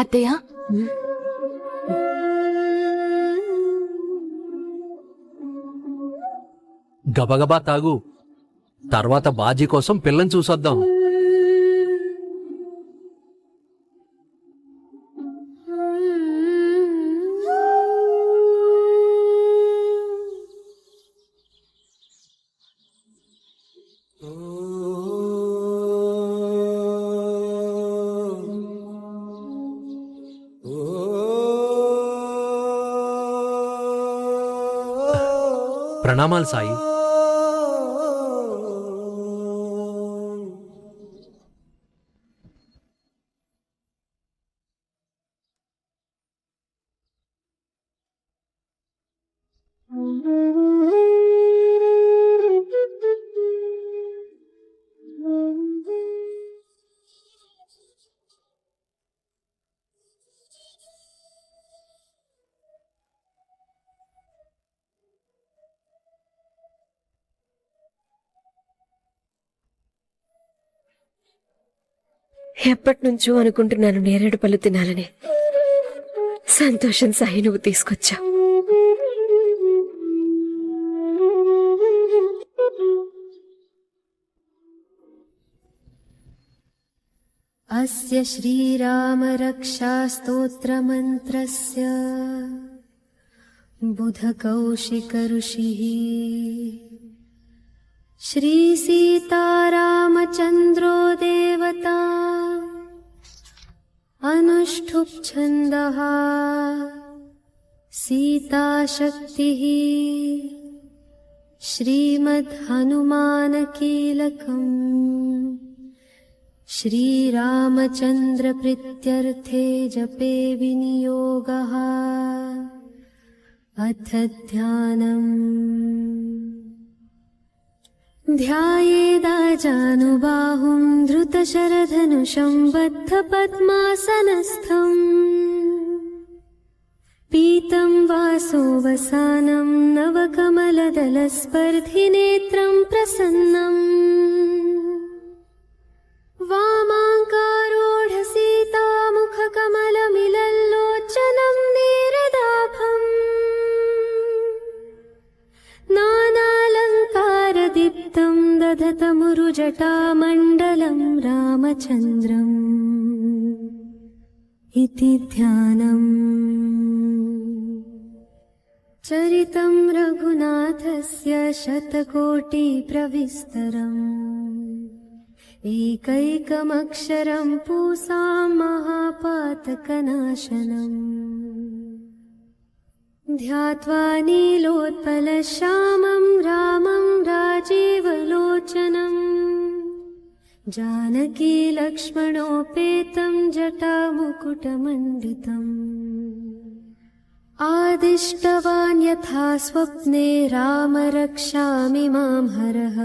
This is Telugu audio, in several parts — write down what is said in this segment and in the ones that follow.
అత్తయ్య? గబగబా తాగు. తర్వాత బాజీ కోసం పిల్లని చూసొద్దాం. ప్రణామాలు సాయి ఎప్పటి నుంచో అనుకుంటున్నాను నేరేడు పళ్ళు తినాలని సంతోషం సాయి నువ్వు తీసుకొచ్చా अस्य श्रीरामरक्षास्तोत्रमन्त्रस्य बुधकौशिकऋषिः श्रीसीतारामचन्द्रो देवता अनुष्ठुप्छन्दः। सीताशक्तिः। श्रीमद्हनुमानकीलकम्। श्रीरामचन्द्रप्रीत्यर्थे जपे विनियोगः। अथ ध्यानम् ध्यायेदाजानुबाहुं धृतशरधनुषं बद्धपद्मासनस्थम् पीतं वासोवसानं नवकमलदलस्पर्धिनेत्रं प्रसन्नम्। वामाङ्कारोढसीतामुखकमलमिलल्लोचनं दधतमुरुजटामण्डलं रामचन्द्रम् इति ध्यानम्। चरितं रघुनाथस्य शतकोटिप्रविस्तरम्। एकैकमक्षरं पूसां महापातकनाशनम् ध्यात्वा नीलोत्पलश्यामं रामं राजीवलोचनम्। जानकी लक्ष्मणोपेतं जटामुकुटमण्डितम्। आदिष्टवान् यथा स्वप्ने राम रक्षामि मां हरः।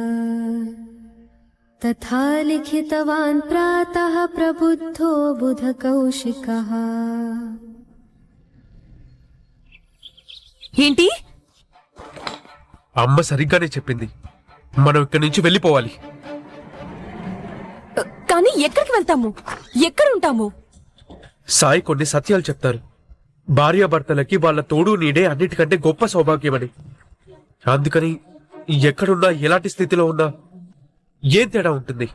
तथा लिखितवान् प्रातः प्रबुद्धो बुधकौशिकः ఏంటి? అమ్మ సరిగ్గానే చెప్పింది. మనం ఇక్కడి నుంచి వెళ్ళిపోవాలి. కానీ ఎక్కడికి వెళ్తాము? ఎక్కడ ఉంటాము సాయి కొన్ని సత్యాలు చెప్తారు. భార్యాభర్తలకి వాళ్ళ తోడు నీడే అన్నిటికంటే గొప్ప సౌభాగ్యమని. అందుకని ఎక్కడున్నా ఎలాంటి స్థితిలో ఉన్నా ఏం తేడా ఉంటుంది?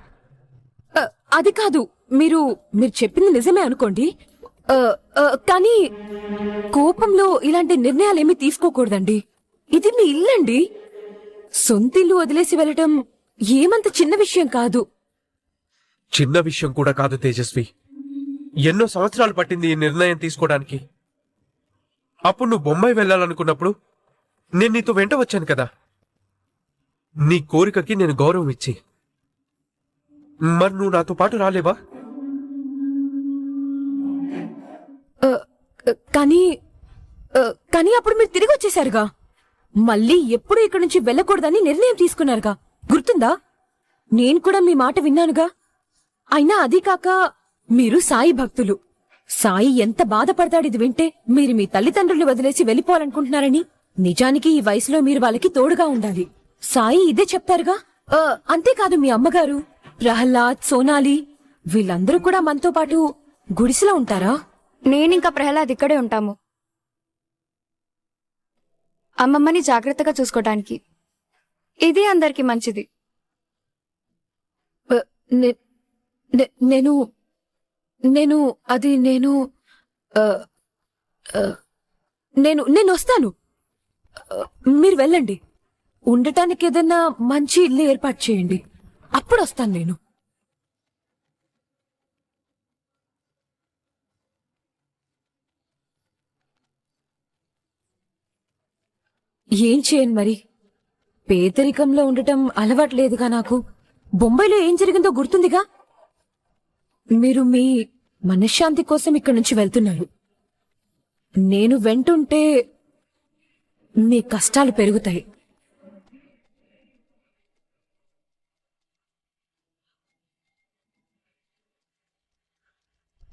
అది కాదు. మీరు మీరు చెప్పింది నిజమే అనుకోండి. కానీ కోపంలో ఇలాంటి నిర్ణయాలేమీ తీసుకోకూడదండి. ఇది మీ ఇల్లండి. సొంతిల్లు వదిలేసి వెళ్ళటం ఏమంత చిన్న విషయం కాదు. చిన్న విషయం కూడా కాదు తేజస్వి. ఎన్నో సంవత్సరాలు పట్టింది ఈ నిర్ణయం తీసుకోవడానికి. అప్పుడు నువ్వు బొంబాయి వెళ్ళాలనుకున్నప్పుడు నేను నీతో వెంట వచ్చాను కదా. నీ కోరికకి నేను గౌరవం ఇచ్చి. మరి నువ్వు నాతో పాటు రాలేవా? కానీ కానీ అప్పుడు మీరు తిరిగి వచ్చేశారుగా మళ్ళీ ఎప్పుడు ఇక్కడి నుంచి వెళ్ళకూడదని నిర్ణయం తీసుకున్నారుగా. గుర్తుందా? నేను కూడా మీ మాట విన్నానుగా. అయినా అది కాక మీరు సాయి భక్తులు. సాయి ఎంత బాధపడతాడు ఇది వింటే మీరు మీ తల్లిదండ్రులు వదిలేసి వెళ్ళిపోవాలనుకుంటున్నారని నిజానికి ఈ వయసులో మీరు వాళ్ళకి తోడుగా ఉండాలి. సాయి ఇదే చెప్తారుగా అంతేకాదు మీ అమ్మగారు ప్రహ్లాద్ సోనాలి వీళ్ళందరూ కూడా మనతో పాటు గుడిసెలో ఉంటారా? నేనింకా ప్రహ్లాద్ ఇక్కడే ఉంటాము. అమ్మమ్మని జాగ్రత్తగా చూసుకోవటానికి ఇది అందరికి మంచిది. నేను నేను అది నేను నేను నేను వస్తాను. మీరు వెళ్ళండి. ఉండటానికి ఏదైనా మంచి ఇల్లు ఏర్పాటు చేయండి. అప్పుడు వస్తాను నేను. ఏం చేయను మరి? పేదరికంలో ఉండటం అలవాట్లేదుగా నాకు. బొంబాయిలో ఏం జరిగిందో గుర్తుందిగా? మీరు మీ మనశ్శాంతి కోసం ఇక్కడి నుంచి వెళ్తున్నారు. నేను వెంటుంటే మీ కష్టాలు పెరుగుతాయి.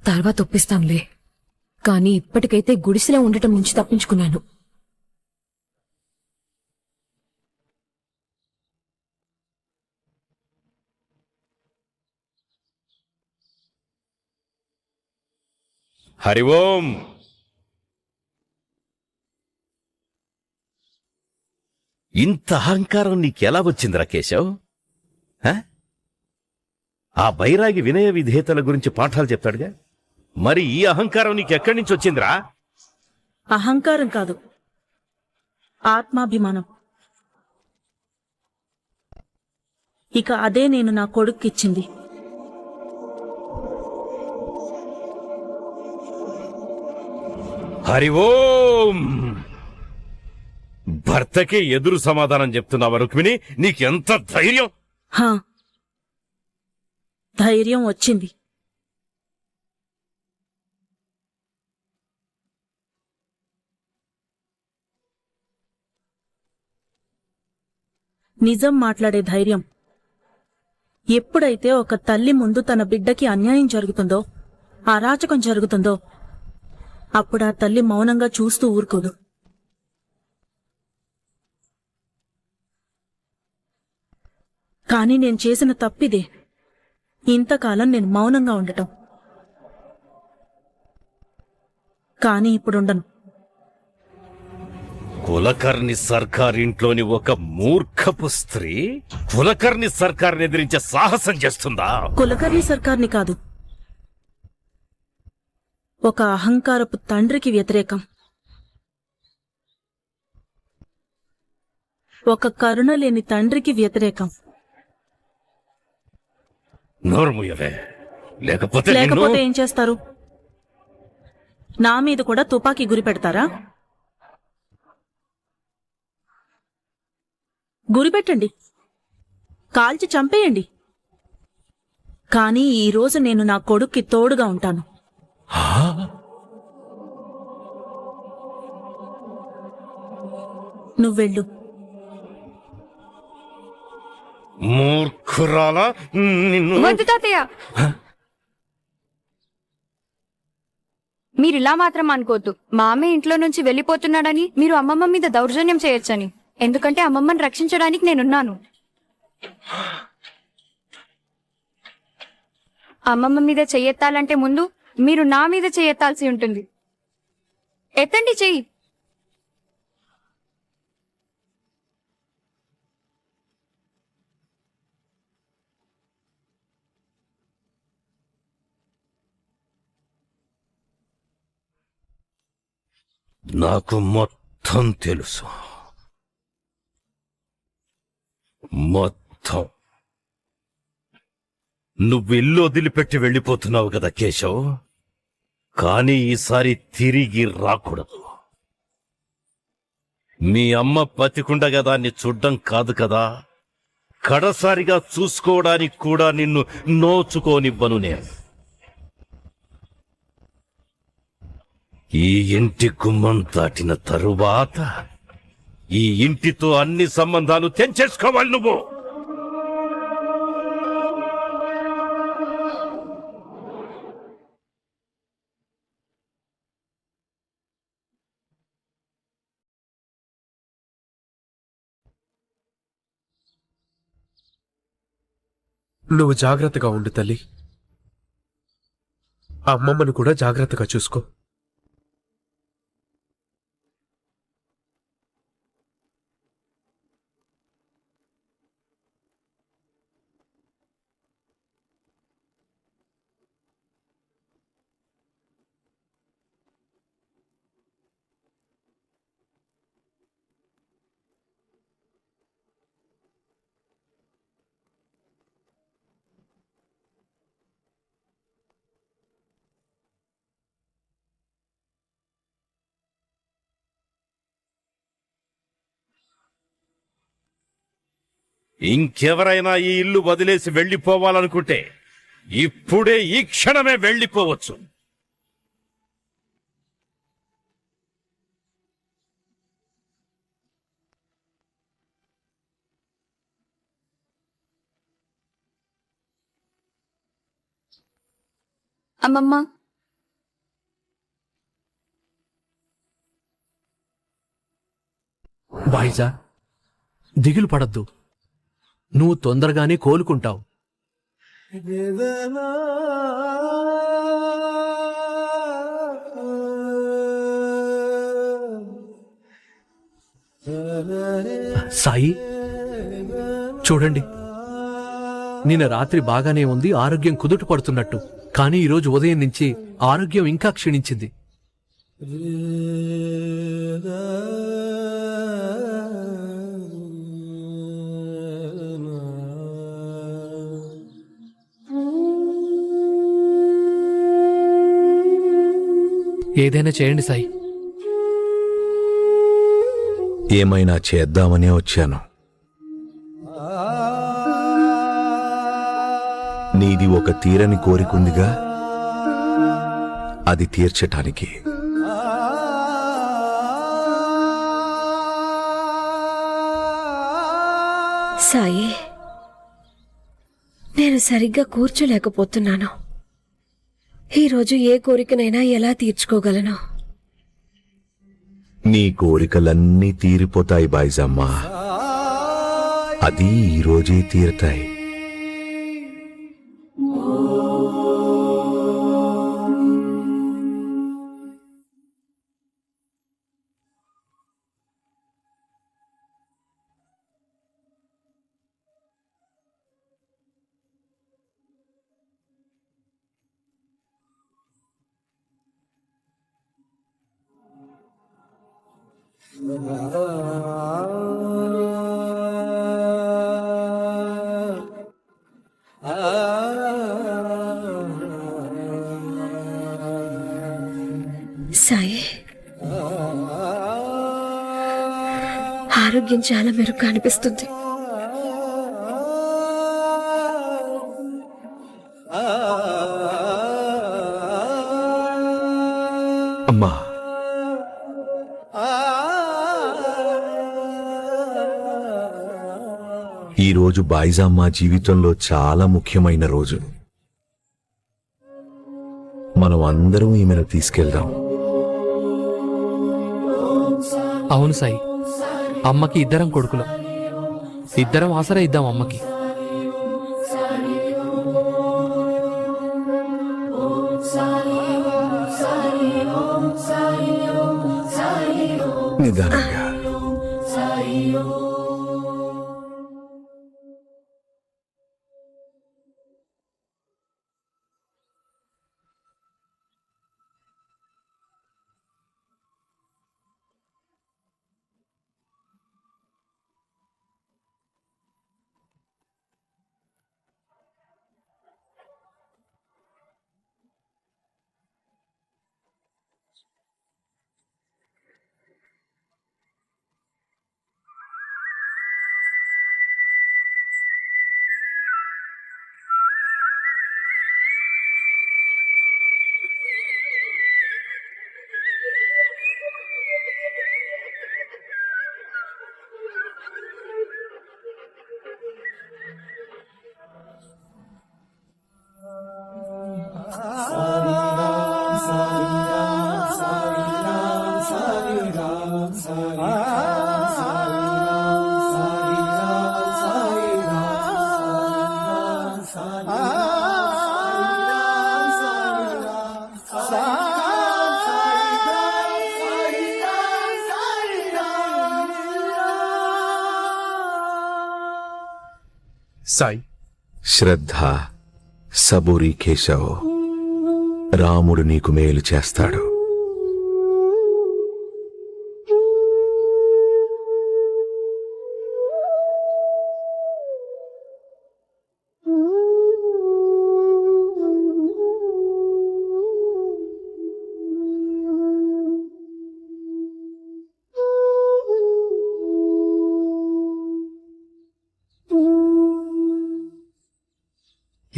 తర్వాత ఒప్పిస్తాంలే. కానీ ఇప్పటికైతే గుడిసెలో ఉండటం నుంచి తప్పించుకున్నాను. హరి ఓం. ఇంత అహంకారం నీకెలా వచ్చిందిరా కేశవ్ ఆ బైరాగి వినయ విధేతల గురించి పాఠాలు చెప్తాడుగా? మరి ఈ అహంకారం నీకెక్కడి నుంచి వచ్చిందిరా? అహంకారం కాదు. ఆత్మాభిమానం. ఇక అదే నేను నా కొడుక్కిచ్చింది. హరి ఓం. భర్తకే ఎదురు సమాధానం చెప్తున్నావా రుక్మిణి? నీకెంత ధైర్యం? హా. ధైర్యం వచ్చింది. నిజం మాట్లాడే ధైర్యం. ఎప్పుడైతే ఒక తల్లి ముందు తన బిడ్డకి అన్యాయం జరుగుతుందో అరాచకం జరుగుతుందో అప్పుడు ఆ తల్లి మౌనంగా చూస్తూ ఊరుకోదు. కానీ నేను చేసిన తప్పిదే. ఇంతకాలం నేను మౌనంగా ఉండటం. కానీ ఇప్పుడుండను. కులకర్ణి సర్కార్ ఇంట్లోని ఒక మూర్ఖపు స్త్రీ కులకర్ణి సర్కార్ని ఎదిరించే సాహసం చేస్తుందా? కులకర్ణి సర్కార్ని కాదు. ఒక అహంకారపు తండ్రికి వ్యతిరేకం. ఒక కరుణ లేని తండ్రికి వ్యతిరేకం. లేకపోతే ఏం చేస్తారు? నా మీద కూడా తుపాకీ గురి పెడతారా? గురి పెట్టండి. కాల్చి చంపేయండి. కానీ ఈ రోజు నేను నా కొడుక్కి తోడుగా ఉంటాను. నువ్వెళ్ళు. మూర్ఖురాలా? నిన్ను వద్దు తాతయ్య. మీరు ఇలా మాత్రం అనుకోవద్దు. మామే ఇంట్లో నుంచి వెళ్ళిపోతున్నాడని మీరు అమ్మమ్మ మీద దౌర్జన్యం చేయొచ్చని. ఎందుకంటే అమ్మమ్మని రక్షించడానికి నేనున్నాను. అమ్మమ్మ మీద చెయ్యెత్తాలంటే ముందు మీరు నా మీద చేయెత్తాల్సి ఉంటుంది. ఎత్తండి చెయ్యి. నాకు మొత్తం తెలుసు. మొత్తం. నువ్వు ఇల్లు వదిలిపెట్టి వెళ్ళిపోతున్నావు కదా కేశవ్? కానీ ఈసారి తిరిగి రాకూడదు. మీ అమ్మ బతికుండగా దాన్ని చూడ్డం కాదు కదా. కడసారిగా చూసుకోవడానికి కూడా నిన్ను నోచుకోనివ్వను నేను. ఈ ఇంటి గుమ్మం దాటిన తరువాత ఈ ఇంటితో అన్ని సంబంధాలు తెంచేసుకోవాలి నువ్వు. నువ్వు జాగ్రత్తగా ఉండు తల్లి. అమ్మమ్మను కూడా జాగ్రత్తగా చూసుకో. ఇంకెవరైనా ఈ ఇల్లు వదిలేసి వెళ్ళిపోవాలనుకుంటే ఇప్పుడే ఈ క్షణమే వెళ్ళిపోవచ్చు. అమ్మమ్మ. బాయిజా దిగులు పడద్దు. నువ్వు తొందరగానే కోలుకుంటావు. సాయి చూడండి. నిన్న రాత్రి బాగానే ఉంది ఆరోగ్యం కుదుట పడుతున్నట్టు కానీ ఈరోజు ఉదయం నుంచి ఆరోగ్యం ఇంకా క్షీణించింది. ఏదైనా చేయండి సాయి. ఏమైనా చేద్దామనే వచ్చాను. నీది ఒక తీరని కోరికుందిగా అది తీర్చటానికి. సాయి నేను సరిగ్గా కూర్చోలేకపోతున్నాను. ఈరోజు ఏ కోరికనైనా ఎలా తీర్చుకోగలను? నీ కోరికలన్నీ తీరిపోతాయి బాయిజమ్మా. అది ఈ రోజే తీరతాయి. ఆరోగ్యం చాలా మెరుగ్గా అనిపిస్తుంది. అమ్మా. ఈ రోజు బాయిజామ్మా జీవితంలో చాలా ముఖ్యమైన రోజు. మనం అందరం ఈమెను తీసుకెళ్దాం. అవును సాయి. అమ్మకి ఇద్దరం కొడుకులం. ఇద్దరం ఆసరా ఇద్దాం అమ్మకి. నిదానంగా. సాయి. శ్రద్ధ సబూరి కేశవ్ రాముడు నీకు మేలు చేస్తాడు.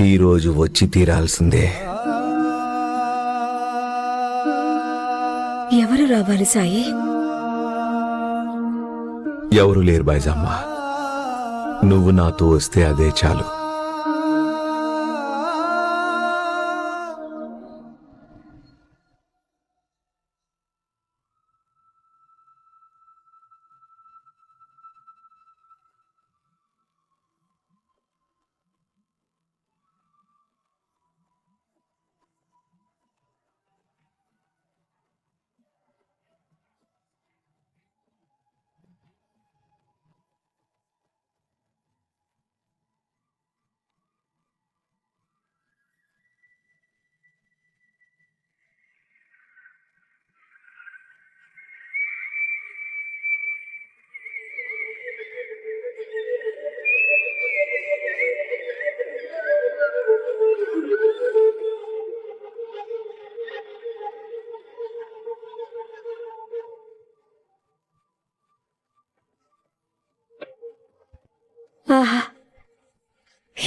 ఈ రోజు వచ్చి తీరాల్సిందే. ఎవరు రావాలి సాయి? ఎవరు లేరు బాయిజమ్మ నువ్వు నాతో వస్తే అదే చాలు.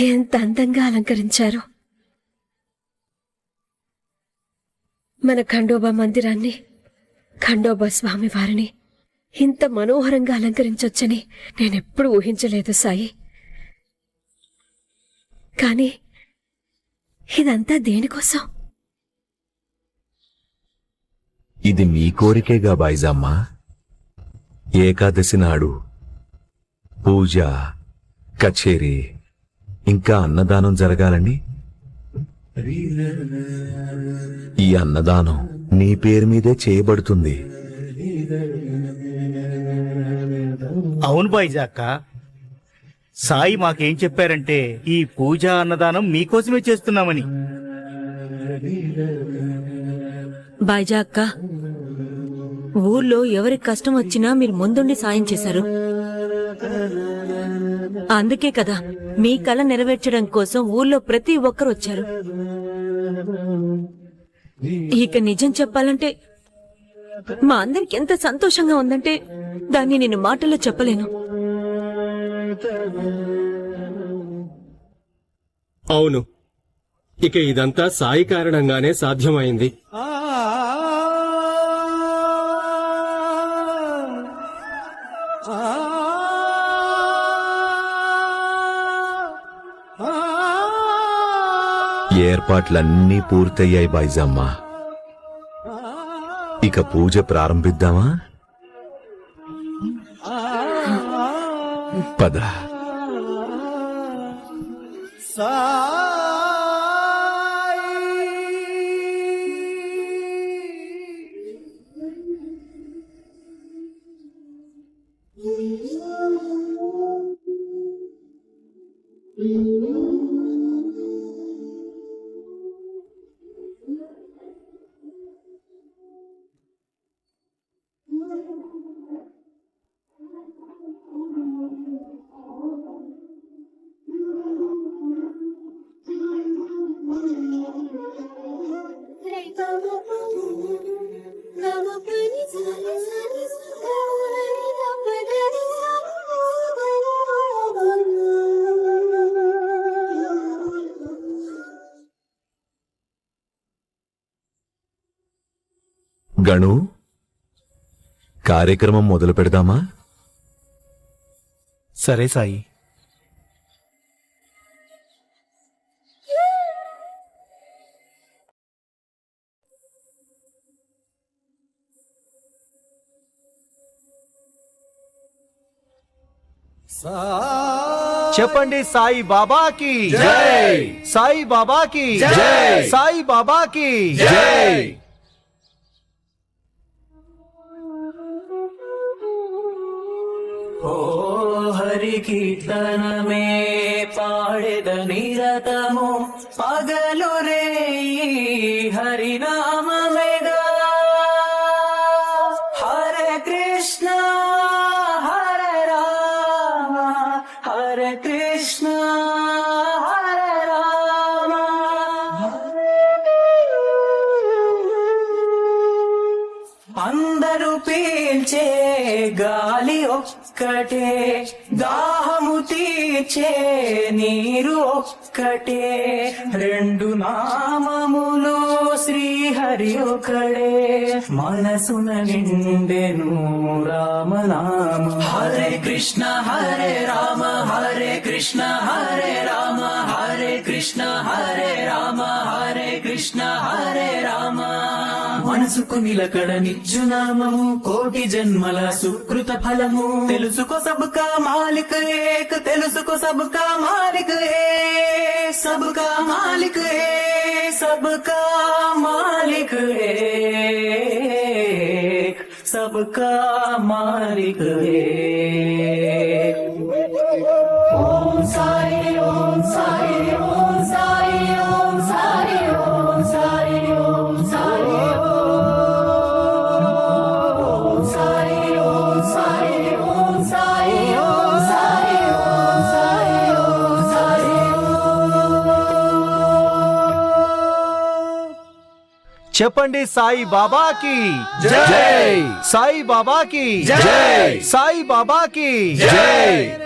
ఎంత అందంగా అలంకరించారు. మన ఖండోబా మందిరాన్ని ఖండోబా స్వామి వారిని ఇంత మనోహరంగా అలంకరించొచ్చని నేనెప్పుడు ఊహించలేదు సాయి. కానీ ఇదంతా దేనికోసం? ఇది మీ కోరికేగా బాయిజమ్మా. ఏకాదశి నాడు పూజ కచేరీ ఇంకా అన్నదానం జరగాలని ఈ అన్నదానం నీ పేరు మీదే చేయబడుతుంది. అవును బైజాక్క. సాయి మాకేం చెప్పారంటే ఈ పూజ అన్నదానం మీకోసమే చేస్తున్నామని. బాయ్జా అక్క ఊర్లో ఎవరికి కష్టం వచ్చినా మీరు ముందుండి సాయం చేశారు. అందుకే కదా మీ కళ నెరవేర్చడం కోసం ఊర్లో ప్రతి ఒక్కరు వచ్చారు. ఇక నిజం చెప్పాలంటే మా అందరికి ఎంత సంతోషంగా ఉందంటే దాన్ని నేను మాటల్లో చెప్పలేను. అవును. ఇక ఇదంతా సాయి కారణంగానే సాధ్యమైంది. ఏర్పాట్లన్నీ పూర్తయ్యాయి బాయిజమ్మ. ఇక పూజ ప్రారంభిద్దామా? పద. గణు కార్యక్రమం మొదలు పెడదామా? సరే సాయి. చెప్పండి సాయి బాబాకి. జై. సాయి బాబాకి. జై. సాయి బాబాకి. జై. హరి కీర్తనమే పాడెద నిరతము. పగలు రే హరినామమేగా ఒక్కటే. దాహము తీర్చే నీరు ఒక్కటే. రెండు నామములు శ్రీహరి ఒకడే మనసున నిండెను రామనామ. హరే కృష్ణ హరే రామ హరే కృష్ణ హరే మనసుకు నిలకడ నిత్యునామము కోటి జన్మల సుకృత ఫలము. తెలుసుకో సబ్కా మాలిక ఏక్ తెలుసుకో సబ్కా మాలిక ఏ సబ్కా మాలిక ఏ సబ్కా మాలిక ఏక్ సబ్కా మాలిక ఏ ఓం సాయి ఓం సాయి ఓం చెప్పండి సాయి బాబాకి జై సాయి బాబాకి జై సాయి బాబాకి జై